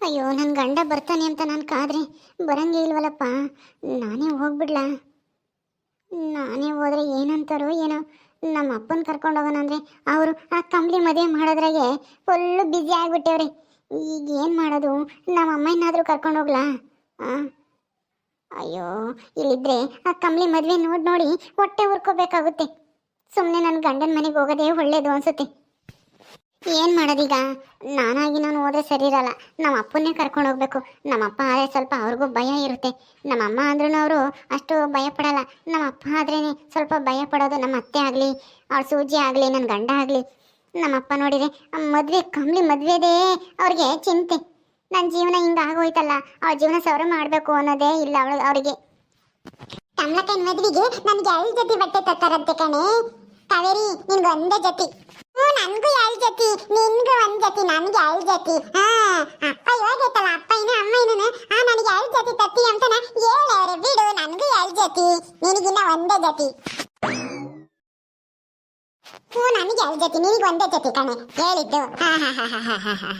ಅಯ್ಯೋ ನನ್ನ ಗಂಡ ಬರ್ತಾನೆ ಅಂತ ನಾನು ಕಾದ್ರೆ. ಬರಂಗೇ ಇಲ್ವಲ್ಲಪ್ಪ. ನಾನೇ ಹೋಗ್ಬಿಡ್ಲಾ? ನಾನೇ ಹೋದ್ರೆ ಏನಂತಾರೋ ಏನೋ. ನಮ್ಮ ಅಪ್ಪನ ಕರ್ಕೊಂಡು ಹೋಗೋಣ ಅವರು ಆ ಕಂಬ್ಳಿ ಮದುವೆ ಮಾಡೋದ್ರಾಗೆ ಫುಲ್ಲು ಬ್ಯುಸಿ ಆಗಿಬಿಟ್ಟೇವ್ರಿ. ಈಗ ಏನು ಮಾಡೋದು? ನಮ್ಮ ಅಮ್ಮನಾದರೂ ಕರ್ಕೊಂಡು ಹೋಗ್ಲಾ? ಅಯ್ಯೋ, ಇಲ್ಲಿದ್ರೆ ಆ ಕಂಬ್ಳಿ ಮದುವೆ ನೋಡಿ ನೋಡಿ ಹೊಟ್ಟೆ ಉರ್ಕೋಬೇಕಾಗುತ್ತೆ. ಸುಮ್ಮನೆ ನನ್ನ ಗಂಡನ ಮನೆಗೆ ಹೋಗೋದೇ ಒಳ್ಳೇದು ಅನ್ಸುತ್ತೆ. ಏನು ಮಾಡೋದೀಗ? ನಾನಾಗಿ ನಾನು ಹೋದ್ರೆ ಸರಿ ಇರಲ್ಲ. ನಮ್ಮ ಅಪ್ಪನ್ನೇ ಕರ್ಕೊಂಡು ಹೋಗ್ಬೇಕು. ನಮ್ಮ ಅಪ್ಪ ಆದರೆ ಸ್ವಲ್ಪ ಅವ್ರಿಗೂ ಭಯ ಇರುತ್ತೆ. ನಮ್ಮ ಅಮ್ಮ ಅಂದ್ರೂ ಅವರು ಅಷ್ಟು ಭಯ ಪಡಲ್ಲ. ನಮ್ಮ ಅಪ್ಪ ಆದ್ರೇನೆ ಸ್ವಲ್ಪ ಭಯ ಪಡೋದು ನಮ್ಮ ಅತ್ತೆ ಆಗ್ಲಿ, ಅವ್ರ ಸೂಜಿ ಆಗ್ಲಿ ನನ್ನ ಗಂಡ ಆಗ್ಲಿ. ನಮ್ಮ ಅಪ್ಪ ನೋಡಿದ್ರೆ ಮದ್ವೆ ಕಮ್ಮಿ ಮದುವೆದೇ ಅವ್ರಿಗೆ ಚಿಂತೆ. ನನ್ನ ಜೀವನ ಹಿಂಗೆ ಆಗೋಯ್ತಲ್ಲ, ಅವ್ರ ಜೀವನ ಸೌರ ಮಾಡಬೇಕು ಅನ್ನೋದೇ ಇಲ್ಲ ಅವಳು, ಅವರಿಗೆ. ಕಮಲಕ್ಕನ ಮದ್ವಿಗೆ ನನ್ಗೆ ಎರಡು ಜೊತೆ ಬಟ್ಟೆ ತತ್ತಾರಂತೆ ಕಣೆ. ಕಾವೇರಿ ನಿನ್ಗೆ ಒಂದೇ ಜೊತೆ. ನನ್ಗೂ ಎರಡು ಜೊತೆ, ನಿನ್ಗೂ ಒಂದ್ ಜೊತೆ, ನನ್ಗೆ ಎರಡು ಜೊತೆ? ಹಾ, ಅಪ್ಪ ಇವಾಗೈತಲ್ಲ ಅಪ್ಪ ಇನ್ನು ಅಮ್ಮ ಇನ್ನು ಆ, ನನಗೆ ಎರಡು ಜೊತೆ ತತ್ತಿ ಅಂತಾನ ಹೇಳವ್ರೆ, ಬಿಡು, ನನ್ಗೂ ಎರಡು ಜೊತೆ? ನಿನಗಿನ್ನ ಒಂದೇ ಜೊತೆ. ಹ್ಞೂ, ನನಗೆ ಎರಡು ಜೊತೆ? ನಿನಗೆ ಒಂದೇ ಜೊತೆ ಕಣೆ, ಹೇಳಿದ್ದು. ಹಾ ಹಾ ಹಾ ಹಾ ಹಾ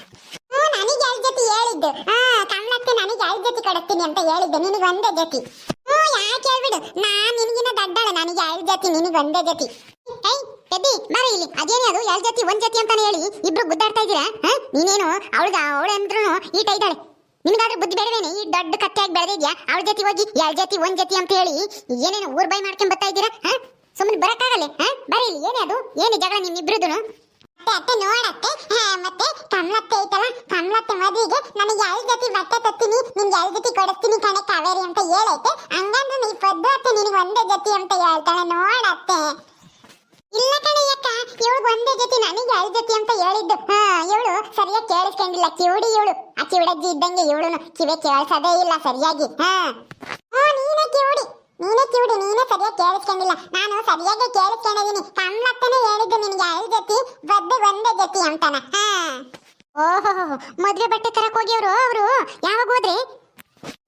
ಹ್ಞೂ, ನನಗೆ ಎರಡು ಜೊತೆ ಹೇಳಿದ್ದು. ಹಾ, ಕಮಲಕ್ಕೆ ನನಗೆ ಎರಡು ಜೊತೆ ಕೊಡಿಸ್ತೀನಿ ಅಂತ ಹೇಳಿದ್ದು, ನಿನಗೆ ಒಂದೇ ಜೊತೆ. ಹ್ಞೂ, ಯಾಕೆ ಹೇಳ್ಬಿಡು? ನಾನು ನಿನಗಿನ್ನ ದಡ್ಡಳ, ನನಗೆ ಎರಡು ಜೊತೆ? ನಿನಗೆ ಒಂದೇ ಜೊತೆ. ಪೆದ್ದಿ ಬರ ಇಲ್ಲಿ. ಅದೇನೇ ಅದು? ಎರಡು ಜೊತೆ, ಒಂದ್ ಜೊತೆ ಅಂತಾನೆ ಹೇಳಿ ಇಬ್ರು ಗುದ್ದಾಡ್ತಾ ಇದ್ದೀರಾ? ನೀನೇನು? ಅವಳಿಗೆ ಅವಳೆ ಅಂದ್ರೂ ಈಟ ಇದ್ದಾಳೆ. ನಿನಗಾದ್ರೂ ಬುದ್ಧಿ ಬೇಡವೇನೆ? ಈ ದೊಡ್ಡ ಕತ್ತೆಯಾಗಿ ಬೆಳೆದಿದ್ಯಾ? ಅವಳ ಜೊತೆ ಹೋಗಿ ಎರಡು ಜೊತೆ, ಒಂದ್ ಜೊತೆ ಅಂತ ಹೇಳಿ ಏನೇನು ಊರ್ ಬೈ ಮಾಡ್ಕೊಂಡ್ ಬರ್ತಾ ಇದ್ದೀರಾ? ಸುಮ್ಮನೆ ಬರಕ್ಕಾಗಲ್ಲ? ಬರ ಇಲ್ಲಿ, ಏನೇ ಅದು? ಏನೇ ಜಗಳ ನಿಮ್ಮಿಬ್ರದ್ದು ಅತ್ತೆ ನೋಡತ್ತೆ. ಮತ್ತೆ ಕಮಲತ್ತೆ ಐತಲ್ಲ? ಕಮಲತ್ತೆ ಮದುವೆಗೆ ನನಗೆ ಎರಡು ಜೊತೆ ಬಟ್ಟೆ ತತ್ತೀನಿ ನಿನ್ಗೆ ಎರಡು ಜೊತೆ ಕೊಡಿಸ್ತೀನಿ ಕಣೆ ಕಾವೇರಿ ಅಂತ ಹೇಳೈತೆ. ಹಂಗಂದ್ರೆ ನೀ ಪದ್ದು ಅತ್ತೆ ನಿನಗೆ ಒಂದೇ ಜೊತೆ ಅಂತ ಹೇಳ್ತಾಳೆ ನೋಡತ್ತೆ. ಇಲ್ಲ ಕಣಯ್ಯಕ್ಕ ಇವಳು ಒಂದೇ ಜೊತೆ ನನಗೆ ಎರಡು ಜೊತೆ ಅಂತ ಹೇಳಿದ್ದು. ಹಾ, ಇವಳು ಸರಿಯಾಗಿ ಕೇಳಿಸ್ಕೊಂಡಿಲ್ಲ. ಕಿವುಡಿ ಇವಳು. ಆ ಕಿವುಡಜ್ಜಿ ಇದ್ದಂಗೆ ಇವಳು ಕಿವೆ ಕೇಳಿಸೋದೇ ಇಲ್ಲ ಸರಿಯಾಗಿ. ಹಾ. ಹ್ಞೂ ನೀನೇ ಕಿವುಡಿ. ನೀನೇ ಕಿವುಡಿ. ನೀನೇ ಸರಿಯಾಗಿ ಕೇಳಿಸ್ಕೊಂಡಿಲ್ಲ. ನಾನು ಸರಿಯಾಗಿ ಕೇಳಿಸ್ಕೊಂಡಿದ್ದೀನಿ. ಕಮಲತ್ತನೇ ಹೇಳಿದ್ದು ನಿನಗೆ ಎರಡು ಜೊತೆ, ಬದ್ದು ಒಂದೇ ಜೊತೆ ಅಂತಾನ. ಹಾ. ಓಹೋ ಮದ್ವೆ ಬಟ್ಟೆ ತರಕ್ ಅವರು ಅವರು. ಯಾವಾಗ ಹೋದ್ರಿ?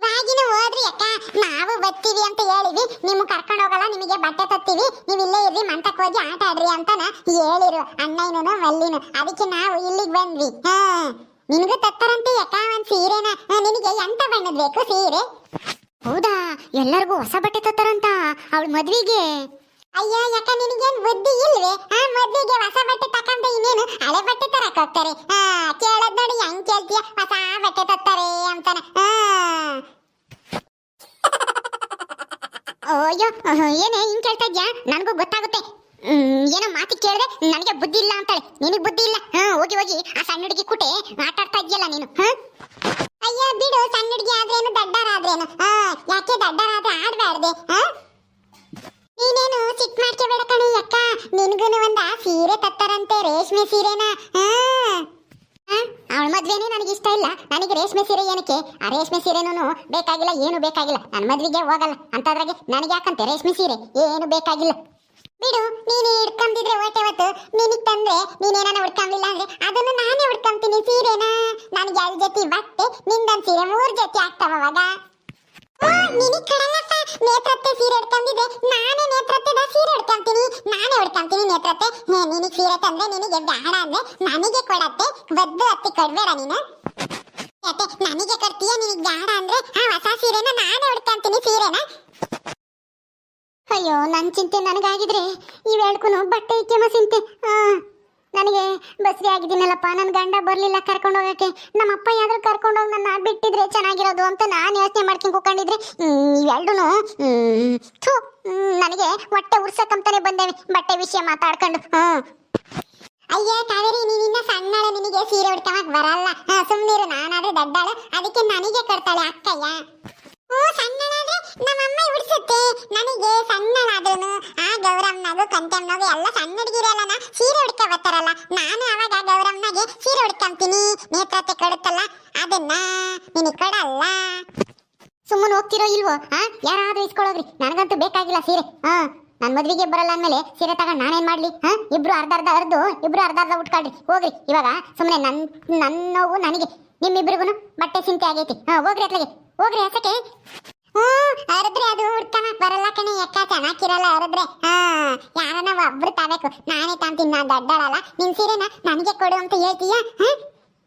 ವಾಗಿನ ಹೋದ್ರಿ ಅಕ್ಕ. ನಾವು ಬರ್ತೀವಿ ಅಂತ ಹೇಳಿವಿ ನಿಮ್ಮ ಕರ್ಕೊಂಡು ಹೋಗಲ್ಲ ನಿಮಗೆ ಬಟ್ಟೆ ತತ್ತೀವಿ ನೀವು ಇಲ್ಲೇ ಇರ್ರಿ ಮಂತಕ್ಕೆ ಹೋಗಿ ಆಟ ಆಡ್ರಿ ಅಂತನ ಹೇಳಿರು. ಅಣ್ಣಯ್ಯನು ಮಲ್ಲಿನು. ಅದಕ್ಕೆ ನಾವು ಇಲ್ಲಿಗೆ ಬಂದ್ವಿ. ಹಾ. ನಿನಗೂ ತತ್ತರಂತೆ ಅಕ್ಕ ಒಂದು ಸೀರೆನ. ಹಾ, ನಿನಗೆ ಎಂತ ಬಣ್ಣದ್ ಬೇಕು ಸೀರೆ? ಹೌದಾ? ಎಲ್ಲರಿಗೂ ಹೊಸ ಬಟ್ಟೆ ತತ್ತಾರಂತ ಅವಳ ಮದ್ವಿಗೆ? ಅಯ್ಯೋ ಯಾಕ ನಿನಗೇನ್ ಬುದ್ಧಿ ಇಲ್ವೇ? ಆ ಮದ್ವೆಗೆ ಹೊಸ ಬಟ್ಟೆ ತಕಂತ ಇನ್ನೇನು ಹಳೆ ಬಟ್ಟೆ ತರಕ್ ಹೋಗ್ತಾರೆ. ಆ ಕೇಳೋದ್ ನೋಡಿ ಹೆಂಗ್ ಕೇಳ್ತೀಯ? ಹೊಸ ಬಟ್ಟೆ ತತ್ತಾರೆ ಅಂತಾನೆ ಆ ಅಯ್ಯೋ ಏನೇ ಹಿಂಗ್ ಕೇಳ್ತಾ ಇದ್ಯಾ? ನನಗೂ ಗೊತ್ತಾಗುತ್ತೆ. ಏನೋ ಮಾತಿ ಕೇಳಿದ್ರೆ ನನಗೆ ಬುದ್ಧಿ ಇಲ್ಲ ಅಂತಾಳೆ. ನಿನಗೆ ಬುದ್ಧಿ ಇಲ್ಲ? ಹಾ, ಹೋಗಿ ಹೋಗಿ. ಆ ಸಣ್ಣ ಹುಡುಗಿ ಆಟ ಆಡ್ತಾ ಇದೆಯಲ್ಲ ನೀನು, ಹಾ? ಅಯ್ಯೋ, ಬಿಡು, ಸಣ್ಣ ಹುಡುಗಿ ಆದ್ರೇನು ದಡ್ಡರಾದ್ರೇನು ಹಾ, ಯಾಕೆ ದಡ್ಡರಾದ್ರೆ ಆಡಬಾರ್ದೆ, ಹಾ? ನೀನೇನು ಸಿಟ್ ಮಾಡ್ಕೋಬೇಡ ಕಣಿ ಅಕ್ಕ. ನಿನ್ಗೂನು ಒಂದ ಸೀರೆ ತತ್ತಾರಂತೆ, ರೇಷ್ಮೆ ಸೀರೆನ ಅವಳ ಮದ್ವೆನೇ ನನಗೆ ಇಷ್ಟ ಇಲ್ಲ. ನನಗೆ ರೇಷ್ಮೆ ಸೀರೆ ಏನಕ್ಕೆ? ಆ ರೇಷ್ಮೆ ಸೀರೆನೂ ಬೇಕಾಗಿಲ್ಲ, ಏನು ಬೇಕಾಗಿಲ್ಲ. ನನ್ನ ಮದ್ವೆಗೆ ಹೋಗಲ್ಲ. ಅಂತದ್ರಾಗೆ ನನಗೆ ಯಾಕಂತೆ ರೇಷ್ಮೆ ಸೀರೆ? ಏನು ಬೇಕಾಗಿಲ್ಲ. ಬಿಡು, ನೀನು ಹಿಡ್ಕೊಂಡಿದ್ರೆ ಹೊಟ್ಟೆ ಹೊತ್ತು ನಿನಗೆ ತಂದ್ರೆ ನೀನೇನ ಹುಡ್ಕೊಂಡಿಲ್ಲ ಅಂದ್ರೆ ಅದನ್ನು ನಾನೇ ಹುಡ್ಕೊಂತೀನಿ ಸೀರೆನ. ನನಗೆ ಎರಡು ಜೊತೆ ಬಟ್ಟೆ, ನಿಂದೊಂದು ಸೀರೆ ಮೂರು ಜೊತೆ ಆಗ್ತಾವ ಅವಾಗ. ನಿನಗೆ ಕಡಲಪ್ಪ ನೇತ್ರತ್ತೆ ಸೀರೆ ಹಿಡ್ಕೊಂಡಿದ್ದೆ ನಾನೇ ನೇತ್ರತ್ತೆದ ಸೀರೆ ಹಿಡ್ಕೊಂತೀನಿ ನಾನೇ ಹಿಡ್ಕೊಂತೀನಿ ನೇತ್ರತ್ತೆ. ನಿನಗೆ ಸೀರೆ ತಂದ್ರೆ ನಿನಗೆ ಬೇಡ ಅಂದ್ರೆ ನನಗೆ ಕೊಡತ್ತೆ. ಬದ್ದು ಅತ್ತಿ ಕೊಡ್ಬೇಡ ನೀನು. ಅತ್ತೆ ನನಗೆ ಕೊಡ್ತೀಯ ನಿನಗೆ ಬೇಡ ಅಂದ್ರೆ? ಆ ಹೊಸ ಸೀರೆನ ನಾನೇ ಹಿಡ್ಕೊಂತೀನಿ ಸೀರೆನ. ಅಯ್ಯೋ ನನ್ನ ಚಿಂತೆ ನನಗಾಗಿದ್ರೆ ಇವೆರಡ್ಕು ಬಟ್ಟೆ ಇಕ್ಕೆಮ ಚಿಂತೆ. ಆ, ನನಗೆ ಬಸ್ರಿ ಆಗಿದ್ದೀನಲ್ಲಪ್ಪ ನನ್ನ ಗಂಡ ಬರಲಿಲ್ಲ ಕರ್ಕೊಂಡು ಹೋಗಕ್ಕೆ. ನಮ್ಮ ಅಪ್ಪ ಯಾವ್ದಾರು ಕರ್ಕೊಂಡು ಹೋಗಿ ನನ್ನ ಬಿಟ್ಟಿದ್ರೆ ಚೆನ್ನಾಗಿರೋದು ಅಂತ ನಾನು ಯೋಚನೆ ಮಾಡ್ಕೊಂಡು ಕೂಕೊಂಡಿದ್ರೆ ಇವೆರಡೂ ಥೂ ನನಗೆ ಹೊಟ್ಟೆ ಉರ್ಸಕ್ಕಂತಾನೆ ಬಂದೇವೆ ಬಟ್ಟೆ ವಿಷಯ ಮಾತಾಡ್ಕೊಂಡು, ಹ್ಮ್. ಅಯ್ಯ ಕಾವೇರಿ ನೀನಿನ್ನ ಸಣ್ಣಳೆ, ನಿನಗೆ ಸೀರೆ ಉಡ್ಕೊಳಕ್ ಬರಲ್ಲ. ಸುಮ್ಮನಿರು ನಾನಾದ್ರೆ ದಡ್ಡಾಳು. ಅದಕ್ಕೆ ನನಗೆ ಕೊಡ್ತಾಳೆ ಅಕ್ಕಯ್ಯ. ಗೌರಮ್ಮನಾಗು ಕಂಟೆಮ್ನಾಗು ಎಲ್ಲ ಸಣ್ಣ ಹುಡುಗಿರಲ್ಲ ಸೀರೆ ಹುಡ್ಕ ಬರ್ತಾರಲ್ಲ. ನಾನು ಅವಾಗ ಗೌರಮ್ಮನಾಗೆ ಸೀರೆ ಹುಡ್ಕೊಂತೀನಿ ನೇತ್ರತೆ ಕೊಡುತ್ತಲ್ಲ, ಅದನ್ನ ನಿನಗೆ ಕೊಡಲ್ಲ. ಸುಮ್ಮನೆ ಹೋಗ್ತಿರೋ ಇಲ್ವೋ? ಹಾ ಯಾರಾದ್ರೂ ಇಸ್ಕೊಳ್ಳೋಗ್ರಿ ನನಗಂತೂ ಬೇಕಾಗಿಲ್ಲ ಸೀರೆ. ಹಾ ನನ್ನ ಮದುವೆಗೆ ಬರಲ್ಲ ಅಂದಮೇಲೆ ಸೀರೆ ತಗೊಂಡು ನಾನೇನು ಮಾಡ್ಲಿ? ಹಾ ಇಬ್ರು ಅರ್ಧ ಅರ್ಧ ಅರ್ದು, ಇಬ್ರು ಅರ್ಧ ಅರ್ಧ ಉಟ್ಕೊಳ್ರಿ. ಹೋಗ್ರಿ. ಇವಾಗ ಸುಮ್ಮನೆ ನನ್ನ ನನ್ನ ನೋವು ನನಗೆ ನಿಮ್ಮಿಬ್ರಿಗೂ ಬಟ್ಟೆ ಚಿಂತೆ ಆಗೈತಿ. ಹಾಂ ಹೋಗ್ರಿ ಅತ್ಲಾಗೆ. ಹೋಗ್ರಿ ಹಸಕ್ಕೆ ಹ್ಮ್ ಅರದ್ರೆ ಅದು ಉಡ್ಕಣಕ್ ಬರಲ್ಲ ಕಣೆ, ಎಕ್ಕ ಚೆನ್ನಾಗಿರಲ್ಲ ಅರದ್ರೆ ಹಾ, ಯಾರನ್ನ ನಾನೇ ತಾಂತೀನಿ, ನಾನು ದಡ್ಡಳಲ್ಲ. ನಿನ್ ಸೀರೆನ ನನಗೆ ಕೊಡು ಅಂತ ಹೇಳ್ತೀಯ?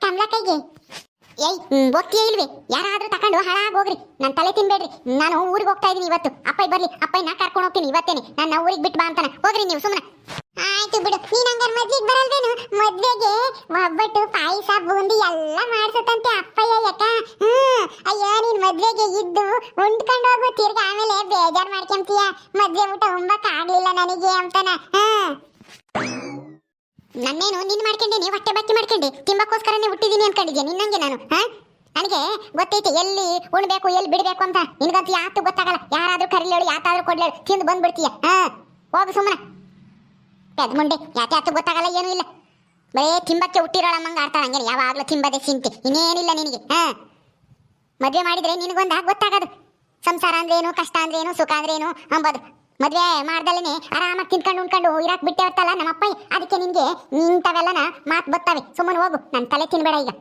ಕಮಲ ಏಯ್ ಹೋಗ್ತೀಯ ಇಲ್ವೇ? ಯಾರಾದ್ರೂ ತಕೊಂಡು ಹಾಳಾಗಿ ಹೋಗ್ರಿ ನನ್ನ ತಲೆ ತಿನ್ಬೇಡ್ರಿ. ನಾನು ಊರಿಗೆ ಹೋಗ್ತಾ ಇದೀನಿ ಇವತ್ತು. ಅಪ್ಪಯ್ ಬರ್ಲಿ, ಅಪ್ಪಯ್ಯನ ಕರ್ಕೊಂಡು ಹೋಗ್ತೀನಿ ಇವತ್ತೇನೆ. ನನ್ನ ಊರಿಗೆ ಬಿಟ್ಟು ಬಾ ಅಂತಾನೆ. ಹೋಗ್ರಿ ನೀವು ಸುಮ್ಮನೆ ಆಯ್ತು ಬಿಡು. ನೀನ್ ಹಂಗಾರೆ ಮದ್ವೆಗೆ ಬರಲ್ವೇನು? ಮದ್ವೆಗೆ ಒಬ್ಬಟ್ಟು ಪಾಯಸ, ಬೂಂದಿ ಎಲ್ಲ ಮಾಡ್ಸತ್ತಂತೆ ಅಪ್ಪಯ್ಯ ಯಾಕ? ಹ್ಮ್, ಅಯ್ಯೋ, ನೀನ್ ಮದ್ವೆಗೆ ಇದ್ದು ಉಂಡ್ಕೊಂಡು ಹೋಗು. ತಿರ್ಗಿ ಆಮೇಲೆ ಬೇಜಾರ್ ಮಾಡ್ಕೊಂತೀಯ. ಮದ್ವೆ ಊಟ ಉಂಬಕ್ ಆಗ್ಲಿಲ್ಲ ನನಗೆ ಅಂತಾನ. ಹ್ಮ್. ನನ್ನೇನು, ನಿನ್ ಮಾಡ್ಕೊಂಡೇನಿ ಹೊಟ್ಟೆ ಬತ್ತಿ ಮಾಡ್ಕೊಂಡೆ. ತಿಂಬಕ್ಕೋಸ್ಕರನೇ ಹುಟ್ಟಿದೀನಿ ಅನ್ಕೊಂಡಿದ್ಯಾ ನಿನ್ನಂಗೆ ನಾನು, ಹಾ? ನನಗೆ ಗೊತ್ತೈತೆ, ಎಲ್ಲಿ ಉಣ್ಬೇಕು, ಎಲ್ಲಿ ಬಿಡಬೇಕು ಅಂತ. ನಿನಗಂತೂ ಯಾತು ಗೊತ್ತಾಗಲ್ಲ. ಯಾರಾದ್ರೂ ಕರಿಲೇಳು ಯಾತಾದರೂ ಕೊಡ್ಲೇಳು ತಿಂದು ಬಂದ್ಬಿಡ್ತೀಯ, ಹಾ? ಹೋಗು ಸುಮ್ಮನೆ. ಪೆದ್ ಮುಂಡೆ ಯಾತೆ ಯಾತು ಗೊತ್ತಾಗಲ್ಲ, ಏನೂ ಇಲ್ಲ. ಬರೇ ತಿಂಬಕ್ಕೆ ಹುಟ್ಟಿರೋಳಮ್ಮಂಗೆ ಮಂಗ ಆಡ್ತಾಳ ಯಾವಾಗಲೂ ಯಾವಾಗ್ಲೂ ತಿಂಬದೆ ಚಿಂತೆ ಇನ್ನೇನಿಲ್ಲ ನಿನಗೆ, ಹಾ? ಮದುವೆ ಮಾಡಿದ್ರೆ ನಿನಗೊಂದ ಗೊತ್ತಾಗೋದು. ಸಂಸಾರ ಅಂದ್ರೇನು ಕಷ್ಟ ಅಂದ್ರೇನು ಸುಖ ಅಂದ್ರೇನು ಅಂಬೋದು. ಮದ್ವೆ ಮಾಡ್ದಲ್ಲೇ ಆರಾಮಾಗಿ ತಿನ್ಕೊಂಡು ಉಣ್ಕೊಂಡು ಇರಾಕ್ ಬಿಟ್ಟೆ ಹೊತ್ತಲ್ಲ ನಮ್ಮ ಅಪ್ಪ ಅದಕ್ಕೆ ನಿನ್ಗೆ ಇಂಥವೆಲ್ಲನ ಮಾತು ಬರ್ತವೆ ಸುಮ್ಮನೆ ಹೋಗು ನನ್ನ ತಲೆ ತಿನ್ಬೇಡ ಈಗ.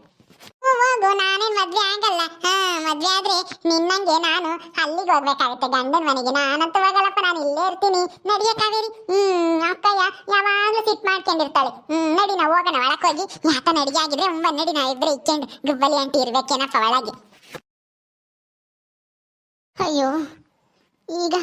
ಹೋಗು ನಾನೇನ್ ಮದ್ವೆ ಆಗಲ್ಲ. ಹಾ, ಮದ್ವೆ ಆದ್ರೆ ನಿನ್ನಂಗೆ ನಾನು ಅಲ್ಲಿಗೆ ಹೋಗ್ಬೇಕಾಗುತ್ತೆ. ಗಂಡನ ಮನೆಗೆ ನಾನಂತೂ ಹೋಗಲ್ಲಪ್ಪ, ನಾನು ಇಲ್ಲೇ ಇರ್ತೀನಿ. ನಡಿಯ ಕಾವೇರಿ? ಹ್ಮ್ ಅಕ್ಕಯ್ಯ ಯಾವಾಗ್ಲೂ ಸಿಟ್ ಮಾಡ್ಕೊಂಡಿರ್ತಾಳೆ. ಹ್ಮ್, ನಡಿ ನಾವು ಹೋಗೋಣ, ಒಳಕ್ ಹೋಗಿ. ಯಾಕ ನಡಿಗೆ ಆಗಿದ್ರೆ ಒಂಬ ನಡಿ, ನಾ ಇದ್ರೆ ಇಕ್ಕೊಂಡು ಗುಬ್ಬಲಿ ಅಂತ ಇರ್ಬೇಕೇನಪ್ಪ ಒಳಗೆ. ಅಯ್ಯೋ, ಈಗ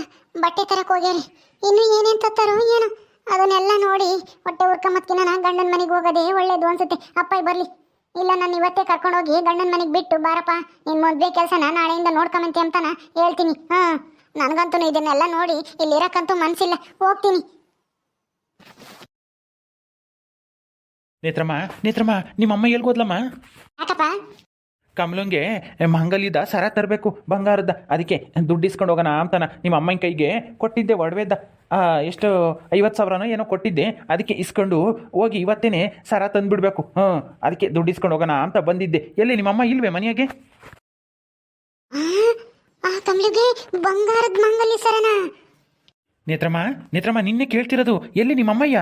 ಬಟ್ಟೆ ತರಕ್ಕೆ ಹೋಗ್ಯಾರಿ. ಇನ್ನು ಏನೇನು ತತ್ತಾರೋ ಏನು. ಅದನ್ನೆಲ್ಲ ನೋಡಿ ಹೊಟ್ಟೆ ಉರ್ಕೊಂಬತ್ಕಿನ ನಾನು ಗಂಡನ ಮನೆಗೆ ಹೋಗೋದೇ ಒಳ್ಳೇದು ಅನ್ಸುತ್ತೆ. ಅಪ್ಪ ಬರ್ಲಿ. ಇಲ್ಲ ನಾನು ಇವತ್ತೇ ಕರ್ಕೊಂಡು ಹೋಗಿ ಗಂಡನ ಮನೆಗೆ ಬಿಟ್ಟು ಬಾರಪ್ಪ. ನಿನ್ ಮದ್ವೆ ಕೆಲಸನ ನಾಳೆಯಿಂದ ನೋಡ್ಕೊಂಬಂತೆ ಅಂತಾನ ಹೇಳ್ತೀನಿ. ಹಾಂ. ನನಗಂತೂ ಇದನ್ನೆಲ್ಲ ನೋಡಿ ಇಲ್ಲಿ ಮನಸ್ಸಿಲ್ಲ ಮನ್ಸಿಲ್ಲ. ಹೋಗ್ತೀನಿ. ನೇತ್ರಮ್ಮ ನೇತ್ರಮ್ಮ ನಿಮ್ಮ ಅಮ್ಮ ಎಲ್ಗೋದ್ಲಮ್ಮ ಯಾಕಪ್ಪ? ಕಮಲಂಗೆ ಮಂಗಲಿದ ಸರ ತರಬೇಕು ಬಂಗಾರದ ಅದಕ್ಕೆ ದುಡ್ಡು ಇಸ್ಕೊಂಡು ಹೋಗೋಣ ಅಂತಾನ ನಿಮ್ಮ ಅಮ್ಮನ ಕೈಗೆ ಕೊಟ್ಟಿದ್ದೆ ಒಡವೆದ್ದ. ಎಷ್ಟು ಐವತ್ತು ಸಾವಿರನೋ ಏನೋ ಕೊಟ್ಟಿದ್ದೆ ಅದಕ್ಕೆ ಇಸ್ಕೊಂಡು ಹೋಗಿ ಇವತ್ತೇನೆ ಸರ ತಂದುಬಿಡ್ಬೇಕು. ಹ್ಞೂ ಅದಕ್ಕೆ ದುಡ್ಡು ಇಸ್ಕೊಂಡು ಹೋಗೋಣ ಅಂತ ಬಂದಿದ್ದೆ. ಎಲ್ಲಿ ನಿಮ್ಮ ಅಮ್ಮ ಇಲ್ವೇ ಮನೆಯಾಗೆ ಬಂಗಾರದ ಮಂಗಲಿ ಸರನಾ? ನೇತ್ರಮ್ಮ ನೇತ್ರಮ್ಮ ನಿನ್ನೆ ಕೇಳ್ತಿರೋದು ಎಲ್ಲಿ ನಿಮ್ಮ ಅಮ್ಮಯ್ಯ?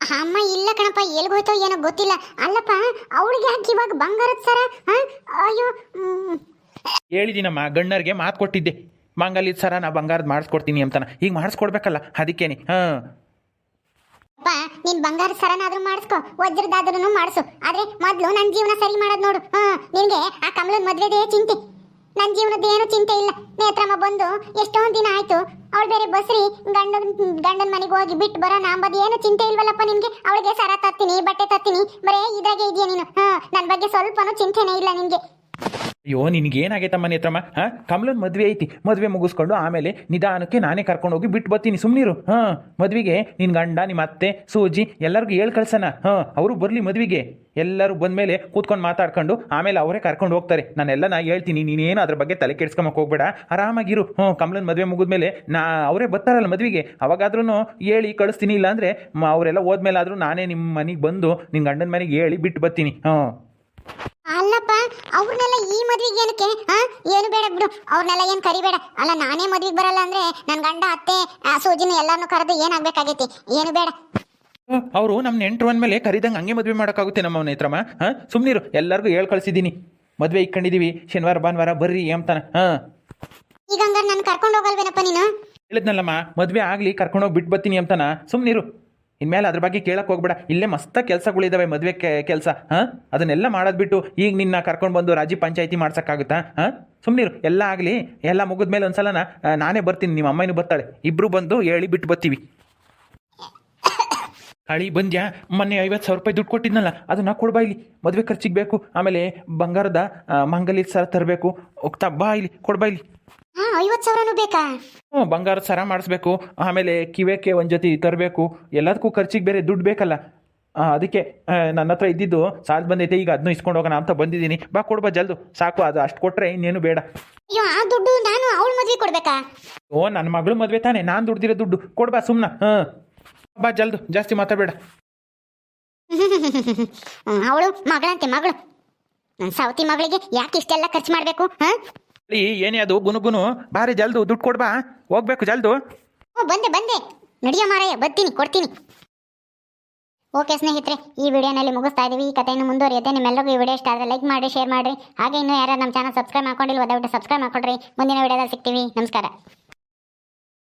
ಅಮ್ಮ ಇಲ್ಲ ಕಣಪ್ಪ ಎಲ್ಲಿ ಎಲ್ಗೋಯ್ತೋ ಏನೋ ಗೊತ್ತಿಲ್ಲ. ಅಲ್ಲಪ್ಪ ಅವಳಿಗೆ ಯಾಕೆ ಇವಾಗ ಬಂಗಾರದ ಸರ? ಅಯ್ಯೋ ಹೇಳಿದಿನಮ್ಮ ಹೇಳಿದ್ದೀನಮ್ಮ ಗಣ್ಣರಿಗೆ ಮಾತು ಕೊಟ್ಟಿದ್ದೆ. ಮಂಗಲಿದ ಸರ ನಾ ಬಂಗಾರದ ಮಾಡಿಸ್ಕೊಡ್ತೀನಿ ಅಂತಾನ. ಈಗ ಮಾಡಿಸ್ಕೊಡ್ಬೇಕಲ್ಲ ಅದಕ್ಕೇನೆ. ಹಾಂ. ಅಪ್ಪ ನೀನ್ ಬಂಗಾರ ಸರನಾದ್ರೂ ಮಾಡಿಸ್ಕೊ ವಜ್ರದಾದ್ರೂ ಮಾಡಿಸು. ಆದ್ರೆ ಮೊದ್ಲು ನನ್ನ ಜೀವನ ಸರಿ ಮಾಡೋದ್ ನೋಡು. ಹಾ ನಿನ್ಗೆ ಆ ಕಮಲದ ಮದ್ವೆದೇ ಚಿಂತೆ. ನನ್ ಜೀವನದ ಏನು ಚಿಂತೆ ಇಲ್ಲ. ನೇತ್ರಮ್ಮ ಬಂದು ಎಷ್ಟೊಂದು ದಿನ ಆಯ್ತು. ಅವಳು ಬೇರೆ ಬಸ್ರಿ ಗಂಡನ ಗಂಡನ ಮನೆಗೆ ಹೋಗಿ ಬಿಟ್ಟು ಬರೋಣ ಅಂಬದು ಏನು ಚಿಂತೆ ಇಲ್ವಲ್ಲಪ್ಪ ನಿಮಗೆ ಅವಳಿಗೆ ಸರ ತತ್ತೀನಿ ಬಟ್ಟೆ ತತ್ತೀನಿ ಬರೇ ಇದಾಗೆ ಇದೆಯಾ ನೀನು? ಹಾ ನನ್ನ ಬಗ್ಗೆ ಸ್ವಲ್ಪನೂ ಚಿಂತೆನೇ ಇಲ್ಲ ನಿನ್ಗೆ. ಅಯ್ಯೋ ನಿನ್ಗೇನಾಗೈತಮ್ಮ ಮನೆ ಹತ್ರಮ್ಮ ಹಾಂ? ಕಮಲನ್ ಮದುವೆ ಐತಿ. ಮದುವೆ ಮುಗಿಸ್ಕೊಂಡು ಆಮೇಲೆ ನಿಧಾನಕ್ಕೆ ನಾನೇ ಕರ್ಕೊಂಡು ಹೋಗಿ ಬಿಟ್ಟು ಬರ್ತೀನಿ. ಸುಮ್ಮನಿರು ಹಾಂ? ಮದುವೆಗೆ ನಿನ್ನ ಗಂಡ ನಿಮ್ಮ ಅತ್ತೆ, ಸೂಜಿ ಎಲ್ಲರಿಗೂ ಹೇಳಿ ಕಳ್ಸೋಣ. ಹಾಂ? ಅವರು ಬರಲಿ ಮದುವೆಗೆ. ಎಲ್ಲರೂ ಬಂದಮೇಲೆ ಕೂತ್ಕೊಂಡು ಮಾತಾಡ್ಕೊಂಡು ಆಮೇಲೆ ಅವರೇ ಕರ್ಕೊಂಡು ಹೋಗ್ತಾರೆ. ನಾನೆಲ್ಲ ನಾ ಹೇಳ್ತೀನಿ. ನೀನೇನು ಅದ್ರ ಬಗ್ಗೆ ತಲೆ ಕೆಡ್ಸ್ಕೊಂಬಕ್ಕೆ ಹೋಗ್ಬೇಡ. ಆರಾಮಾಗಿರು. ಹ್ಞೂ ಕಮಲನ್ ಮದುವೆ ಮುಗಿದ್ಮೇಲೆ ನಾ, ಅವರೇ ಬರ್ತಾರಲ್ಲ ಮದುವೆಗೆ. ಅವಾಗಾದ್ರೂ ಹೇಳಿ ಕಳಿಸ್ತೀನಿ ಇಲ್ಲಾಂದರೆ ಅವರೆಲ್ಲ ಹೋದ್ಮೇಲೆ ಆದರೂ ನಾನೇ ನಿಮ್ಮ ಮನೆಗೆ ಬಂದು ನಿನ್ನ ಗಂಡನ ಮನೆಗೆ ಹೇಳಿ ಬಿಟ್ಟು ಬರ್ತೀನಿ. ಹಾಂ? ಅಲ್ಲಪ್ಪ ಅವ್ರನ್ನೆಲ್ಲ ಈ ಮದ್ವೆಗೆ ಏನಕ್ಕೆ ಹಾ ಏನು ಬೇಡ ಬಿಡು ಅವ್ರನ್ನೆಲ್ಲ ಏನು ಕರಿಬೇಡ. ಅಲ್ಲ ನಾನೇ ಮದ್ವೆಗೆ ಬರಲ್ಲ ಅಂದ್ರೆ ನನ್ನ ಗಂಡ ಅತ್ತೆ ಆ, ಸೂಜಿನ ಎಲ್ಲಾನು ಕರೆದು ಏನಾಗ್ಬೇಕಾಗೈತಿ? ಏನು ಬೇಡ. ಅವರು ನಮ್ಮ ನೆಂಟರು ಅಂದಮೇಲೆ ಕರಿದಂಗೆ ಹಂಗೆ ಮದುವೆ ಮಾಡೋಕ್ಕಾಗುತ್ತೆ ನಮ್ಮ ನೇತ್ರಮ್ಮ ಹಾಂ? ಸುಮ್ಮನಿರು ಎಲ್ಲರಿಗೂ ಹೇಳಿ ಕಳಿಸಿದ್ದೀನಿ. ಮದುವೆ ಇಟ್ಕೊಂಡಿದ್ದೀವಿ ಶನಿವಾರ ಭಾನುವಾರ ಬರ್ರಿ ಅಂತಾನೆ. ಹಾಂ? ಈಗ ಹಂಗಾರೆ ನಾನು ಕರ್ಕೊಂಡು ಹೋಗಲ್ವೇನಪ್ಪ ನೀನು? ಹೇಳಿದ್ನಲ್ಲಮ್ಮ ಮದುವೆ ಆಗಲಿ ಕರ್ಕೊಂಡೋಗಿ ಬಿಟ್ಟು ಬರ್ತೀನಿ ಅಂತಾನ. ಸುಮ್ಮನಿರು ಇನ್ಮೇಲೆ ಅದ್ರ ಬಗ್ಗೆ ಕೇಳಕ್ಕೆ ಹೋಗ್ಬೇಡ. ಇಲ್ಲೇ ಮಸ್ತ ಕೆಲಸಗಳಿದ್ದಾವೆ ಮದುವೆ ಕೆಲಸ, ಹಾಂ? ಅದನ್ನೆಲ್ಲ ಮಾಡೋದು ಬಿಟ್ಟು ಈಗ ನಿನ್ನ ಕರ್ಕೊಂಡು ಬಂದು ರಾಜಿ ಪಂಚಾಯತಿ ಮಾಡ್ಸೋಕ್ಕಾಗುತ್ತಾ, ಹಾಂ? ಸುಮ್ಮನಿರು ಎಲ್ಲ ಆಗಲಿ, ಎಲ್ಲ ಮುಗಿದ್ಮೇಲೆ ಒಂದ್ಸಲನ, ನಾನೇ ಬರ್ತೀನಿ ನಿಮ್ಮ ಅಮ್ಮನೂ ಬರ್ತಾಳೆ. ಇಬ್ಬರು ಬಂದು ಹೇಳಿ ಬಿಟ್ಟು ಬರ್ತೀವಿ. ಹಳಿ ಬಂದ್ಯಾ? ಮೊನ್ನೆ ಐವತ್ತು ಸಾವಿರ ರೂಪಾಯಿ ದುಡ್ಡು ಕೊಟ್ಟಿದ್ನಲ್ಲ ಅದನ್ನ ಕೊಡ್ಬಾ ಇಲ್ಲಿ. ಮದುವೆ ಖರ್ಚಿಗೆ ಬೇಕು ಆಮೇಲೆ ಬಂಗಾರದ ಮಂಗಲಿ ಸರ ತರಬೇಕು. ಹೋಗ್ತಾ ಬಾ ಇಲ್ಲಿ ಕೊಡ್ಬಾ ಇಲ್ಲಿ. ಐವತ್ತು ಸಾವಿರನೂ ಬೇಕಾ? ಹ್ಞೂ ಬಂಗಾರದ ಸರ ಮಾಡಿಸ್ಬೇಕು ಆಮೇಲೆ ಕಿವೆಕ್ಕೆ ಒಂದು ಜೊತೆ ತರಬೇಕು. ಎಲ್ಲದಕ್ಕೂ ಖರ್ಚಿಗೆ ಬೇರೆ ದುಡ್ಡು ಬೇಕಲ್ಲ. ಅದಕ್ಕೆ ನನ್ನ ಹತ್ರ ಇದ್ದಿದ್ದು ಸಾಲ ಬಂದೈತೆ ಈಗ ಅದನ್ನು ಇಸ್ಕೊಂಡು ಹೋಗೋಣ ಅಂತ ಬಂದಿದ್ದೀನಿ. ಬಾ ಕೊಡ್ಬಾ ಜಲ್ದು. ಸಾಕು ಅದು ಅಷ್ಟು ಕೊಟ್ಟರೆ ಇನ್ನೇನು ಬೇಡ. ಅಯ್ಯೋ ಆ ದುಡ್ಡು ನಾನು ಅವಳ ಮದುವೆ ಕೊಡ್ಬೇಕಾ? ಓ ನನ್ನ ಮಗಳು ಮದುವೆ ತಾನೆ ನಾನು ದುಡ್ದಿರೋ ದುಡ್ಡು. ಕೊಡ್ಬಾ ಸುಮ್ಮನೆ ಹಾಂ ಬಾ ಜಲ್ದು ಜಾಸ್ತಿ ಮಾತಾಡಬೇಡ. ಅವಳು ಮಗಳಂತೆ ಮಗಳು. ನನ್ನ ಸೌತಿ ಮಗಳಿಗೆ ಯಾಕೆ ಇಷ್ಟೆಲ್ಲ ಖರ್ಚು ಮಾಡಬೇಕು ಹಾ? ಏನೇ ಅದು ಗುನುಗುನು ಬಾರಿ ಜಲ್ದು ದುಡ್ಡು ಕೊಡ್ಬಾ. ಹೋಗ್ಬೇಕು ಜಲ್ದು. ಓ ಬಂದೆ ಬಂದೆ. ನಡಿಯ ಮಾರಾಯ ಬರ್ತೀನಿ ಕೊಡ್ತೀನಿ. ಓಕೆ ಸ್ನೇಹಿತರೆ ಈ ವಿಡಿಯೋನಲ್ಲಿ ಮುಗಿಸ್ತಾ ಇದ್ದೀವಿ ಈ ಕಥೆಯನ್ನು ಮುಂದುವರಿಯುತ್ತೆ. ನಿಮ್ಮೆಲ್ಲರಿಗೂ ಈ ವಿಡಿಯೋ ಇಷ್ಟ ಆದರೆ ಲೈಕ್ ಮಾಡಿ ಶೇರ್ ಮಾಡಿ. ಹಾಗೆ ಇನ್ನೂ ಯಾರು ನಮ್ಮ ಚಾನಲ್ ಸಬ್ಸ್ಕ್ರೈಬ್ ಮಾಡ್ಕೊಂಡಿಲ್ಲ ದಯವಿಟ್ಟು ಸಬ್ಸ್ಕ್ರೈಬ್ ಮಾಡ್ಕೊಡ್ರಿ ಮುಂದಿನ ವಿಡಿಯೋದಲ್ಲಿ ಸಿಗ್ತೀವಿ. ನಮಸ್ಕಾರ.